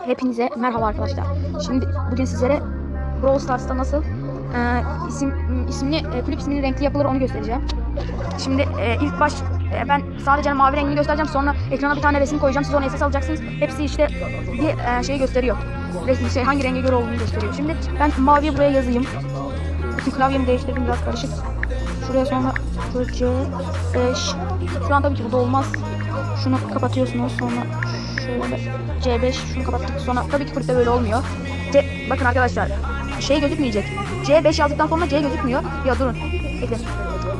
Hepinize merhaba arkadaşlar. Şimdi bugün sizlere Brawl Stars'ta nasıl e, isim isimli e, kulüp isminin renkli yapılır onu göstereceğim. Şimdi e, ilk baş e, ben sadece mavi rengini göstereceğim. Sonra ekrana bir tane resim koyacağım. Siz onu SS alacaksınız. Hepsi işte bir e, şeyi gösteriyor. Resim şey hangi renge göre olduğunu gösteriyor. Şimdi ben maviyi buraya yazayım. Bütün klavyemi değiştirdim biraz karışık. Şuraya sonra şöyle C5. Şu an tabii ki bu da olmaz. Şunu kapatıyorsunuz sonra şöyle C5 şunu kapattık sonra tabii ki kulüpte böyle olmuyor. C, bakın arkadaşlar şey gözükmeyecek. C5 yazdıktan sonra C gözükmüyor. Ya durun. Bekle.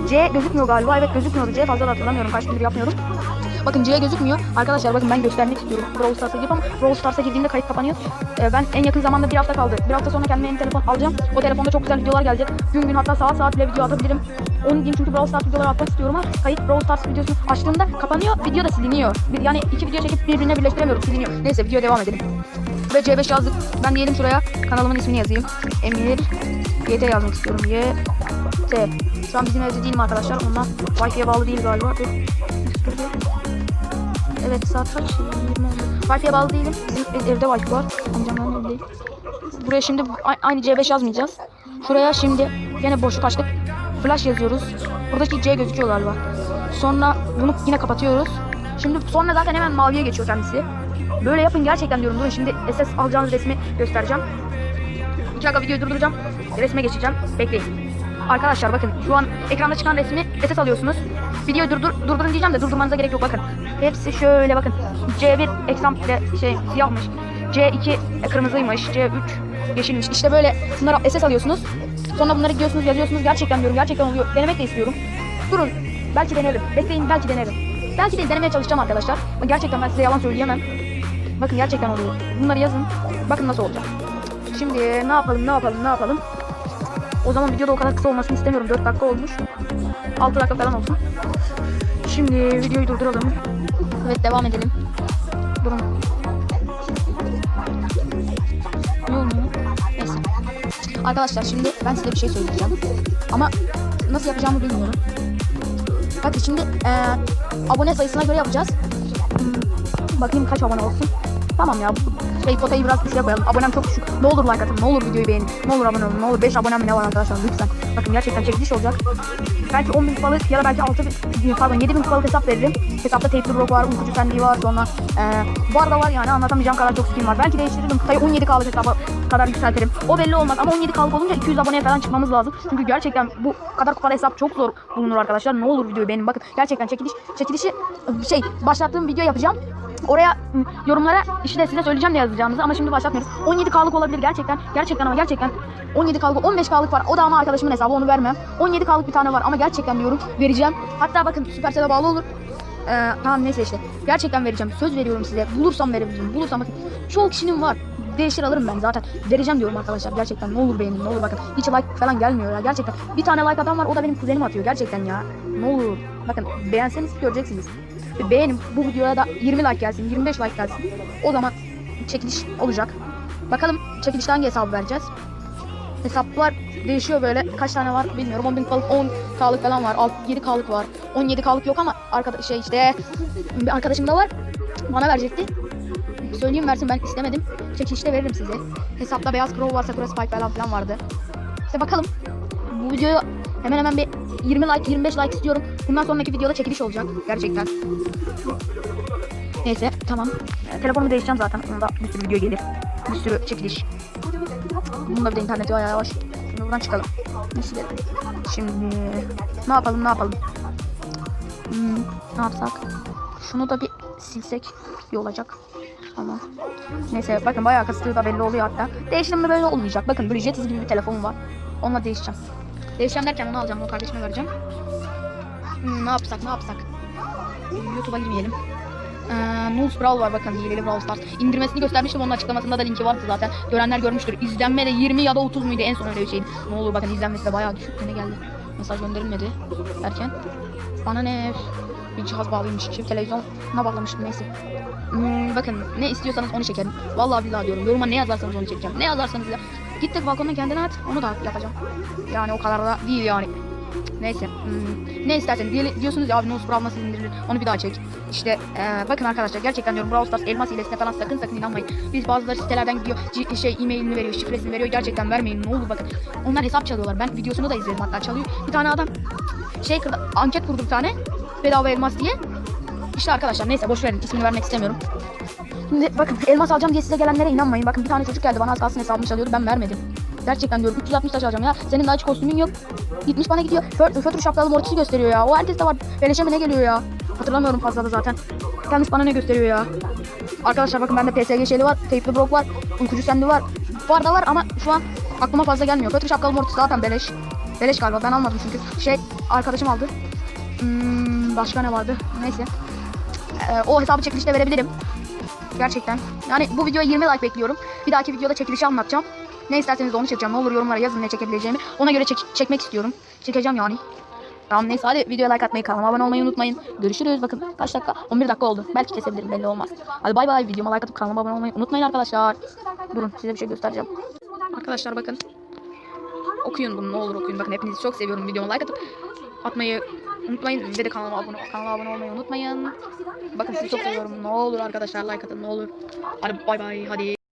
C gözükmüyor galiba. Evet gözükmüyordu. C fazla da hatırlamıyorum. Kaç gündür yapmıyorum. Bakın C gözükmüyor. Arkadaşlar bakın ben göstermek istiyorum. Brawl Stars'a girip ama Brawl Stars'a girdiğimde kayıt kapanıyor. Ee, ben en yakın zamanda bir hafta kaldı. Bir hafta sonra kendime yeni telefon alacağım. O telefonda çok güzel videolar gelecek. Gün gün hatta saat saat bile video atabilirim. Onu diyeyim çünkü Brawl Stars videoları atmak istiyorum ama kayıt Brawl Stars videosunu açtığımda kapanıyor. Video da siliniyor. Yani iki video çekip birbirine birleştiremiyorum. Siliniyor. Neyse video devam edelim. Ve C5 yazdık. Ben diyelim şuraya kanalımın ismini yazayım. Emir YT yazmak istiyorum. Y T. Şu an bizim evde değilim arkadaşlar. Ondan Wi-Fi'ye bağlı değil galiba. Evet saat kaç? 20 oldu. Wi-Fi'ye bağlı değilim. Bizim ev- evde Wi-Fi var. Amcamların evde değil. Buraya şimdi aynı C5 yazmayacağız. Şuraya şimdi yine boşluk açtık. Flash yazıyoruz. Buradaki C gözüküyor galiba. Sonra bunu yine kapatıyoruz. Şimdi sonra zaten hemen maviye geçiyor kendisi. Böyle yapın gerçekten diyorum. Durun şimdi SS alacağınız resmi göstereceğim. İki dakika videoyu durduracağım. Resme geçeceğim. Bekleyin. Arkadaşlar bakın şu an ekranda çıkan resmi SS alıyorsunuz. Videoyu durdur, durdurun diyeceğim de durdurmanıza gerek yok bakın. Hepsi şöyle bakın. C1 ekran ile şey siyahmış. C2 kırmızıymış. C3 yeşilmiş. İşte böyle bunları SS alıyorsunuz. Sonra bunları gidiyorsunuz yazıyorsunuz. Gerçekten diyorum gerçekten oluyor. Denemek de istiyorum. Durun. Belki denerim. Bekleyin belki denerim. Belki de denemeye çalışacağım arkadaşlar. Ama gerçekten ben size yalan söyleyemem. Bakın gerçekten oluyor. Bunları yazın. Bakın nasıl olacak. Şimdi ne yapalım ne yapalım ne yapalım. O zaman videoda o kadar kısa olmasını istemiyorum. 4 dakika olmuş. 6 dakika falan olsun. Şimdi videoyu durduralım. Evet devam edelim. Durun. Olmuyor? Neyse. Arkadaşlar şimdi ben size bir şey söyleyeceğim. Ama nasıl yapacağımı bilmiyorum. Bakın şimdi eee, abone sayısına göre yapacağız. Bakayım kaç abone olsun. Tamam ya. Şey potayı biraz düşüre koyalım. Abonem çok düşük. Ne olur like atın. Ne olur videoyu beğenin. Ne olur abone olun. Ne olur 5 abonem ne var arkadaşlar lütfen. Bakın gerçekten çekiliş olacak. Belki 10 bin kupalık ya da belki 6 bin, pardon 7 bin kupalık hesap veririm. Hesapta Tape Rock var, Uykucu Sendiği var sonra eee var da var yani anlatamayacağım kadar çok skin var. Belki değiştiririm. Kutayı 17K'lık hesaba kadar yükseltirim. O belli olmaz ama 17K'lık olunca 200 aboneye falan çıkmamız lazım. Çünkü gerçekten bu kadar kupalı hesap çok zor bulunur arkadaşlar. Ne olur videoyu beğenin. Bakın gerçekten çekiliş çekilişi şey başlattığım video yapacağım. Oraya yorumlara işte size söyleyeceğim ne yazacağınızı ama şimdi başlatmıyoruz. 17K'lık olabilir gerçekten. Gerçekten ama gerçekten 17K'lık 15K'lık var. O da ama arkadaşımın hesabı onu vermem. 17K'lık bir tane var ama gerçekten diyorum vereceğim. Hatta bakın Supercell'e bağlı olur. Ee, tamam neyse işte. Gerçekten vereceğim. Söz veriyorum size. Bulursam verebilirim. Bulursam bakın. Çoğu kişinin var. Değiştir alırım ben zaten. Vereceğim diyorum arkadaşlar. Gerçekten ne olur beğenin. Ne olur bakın. Hiç like falan gelmiyor ya. Gerçekten. Bir tane like atan var. O da benim kuzenim atıyor. Gerçekten ya. Ne olur. Bakın beğenseniz göreceksiniz. Beğenin. Bu videoya da 20 like gelsin. 25 like gelsin. O zaman çekiliş olacak. Bakalım çekilişte hangi hesabı vereceğiz. Hesaplar değişiyor böyle. Kaç tane var bilmiyorum. 10 bin kalık 10 kalık falan var. 7 kalık var. 17 kalık yok ama arkadaş şey işte bir arkadaşım da var. Bana verecekti. Söyleyeyim versin ben istemedim. Çekilişte veririm size. Hesapta beyaz crow var, sakura spike falan filan vardı. İşte bakalım. Bu videoyu hemen hemen bir 20 like 25 like istiyorum. Bundan sonraki videoda çekiliş olacak gerçekten. Neyse tamam. Ee, telefonumu değişeceğim zaten. Onda bir sürü video gelir. Bir sürü çekiliş. Bunda bir de interneti bayağı yavaş. Şimdi buradan çıkalım. Nasıl? Şimdi ne yapalım ne yapalım? Hmm, ne yapsak? Şunu da bir silsek iyi olacak. Tamam. Neyse bakın bayağı kastığı da belli oluyor hatta. Değişimde böyle olmayacak. Bakın böyle jet gibi bir telefonum var. Onunla değişeceğim. Değişeceğim derken onu alacağım. Onu kardeşime vereceğim. Hmm, ne yapsak ne yapsak? YouTube'a girmeyelim. Ee, Nulls Brawl var bakın hileli Brawl Stars. İndirmesini göstermiştim onun açıklamasında da linki vardı zaten. Görenler görmüştür. İzlenme de 20 ya da 30 muydu en son öyle bir şeydi. Ne olur bakın izlenmesi de bayağı düşük. Ne geldi? Mesaj gönderilmedi derken. Bana ne bir cihaz bağlıymış. Çift televizyona bağlamıştım neyse. Hmm, bakın ne istiyorsanız onu çekerim. Vallahi billahi diyorum. Yoruma ne yazarsanız onu çekeceğim. Ne yazarsanız ya. Git de balkondan kendine at. Onu da yapacağım. Yani o kadar da değil yani. Neyse. Hmm, ne isterseniz diye- diyorsunuz ya abi Nose Brawl nasıl indirilir onu bir daha çek. İşte eee, bakın arkadaşlar gerçekten diyorum Brawl Stars elmas hilesine falan sakın sakın inanmayın. Biz bazıları sitelerden gidiyor c- şey e-mailini veriyor şifresini veriyor gerçekten vermeyin ne olur bakın. Onlar hesap çalıyorlar ben videosunu da izledim hatta çalıyor. Bir tane adam şey kırdı, anket kurdu bir tane bedava elmas diye. İşte arkadaşlar neyse boş verin ismini vermek istemiyorum. Şimdi bakın elmas alacağım diye size gelenlere inanmayın. Bakın bir tane çocuk geldi bana az kalsın hesabımı çalıyordu ben vermedim. Gerçekten diyorum 360 taş alacağım ya. Senin daha hiç kostümün yok. Gitmiş bana gidiyor. Fö- Fötr şapkalı mortisi gösteriyor ya. O herkeste var. Beleşe mi ne geliyor ya? Hatırlamıyorum fazla da zaten. Gelmiş bana ne gösteriyor ya? Arkadaşlar bakın bende PSG şeyli var. Teypli Brock var. Uykucu sendi var. Var da var ama şu an aklıma fazla gelmiyor. Fötr şapkalı mortisi zaten beleş. Beleş galiba ben almadım çünkü. Şey arkadaşım aldı. Hmm, başka ne vardı? Neyse. Ee, o hesabı çekilişte verebilirim. Gerçekten. Yani bu videoya 20 like bekliyorum. Bir dahaki videoda çekilişi anlatacağım. Ne isterseniz onu çekeceğim. Ne olur yorumlara yazın ne çekebileceğimi. Ona göre çek- çekmek istiyorum. Çekeceğim yani. Tamam neyse hadi videoya like atmayı kanalıma abone olmayı unutmayın. Görüşürüz. Bakın kaç dakika? 11 dakika oldu. Belki kesebilirim belli olmaz. Hadi bay bay. Videoma like atıp kanalıma abone olmayı unutmayın arkadaşlar. Durun size bir şey göstereceğim. Arkadaşlar bakın. Okuyun bunu ne olur okuyun. Bakın hepinizi çok seviyorum. Videoma like atıp atmayı unutmayın. Ve de kanalıma abone, kanala abone olmayı unutmayın. Bakın sizi çok seviyorum. Ne olur arkadaşlar like atın ne olur. Hadi bay bay hadi.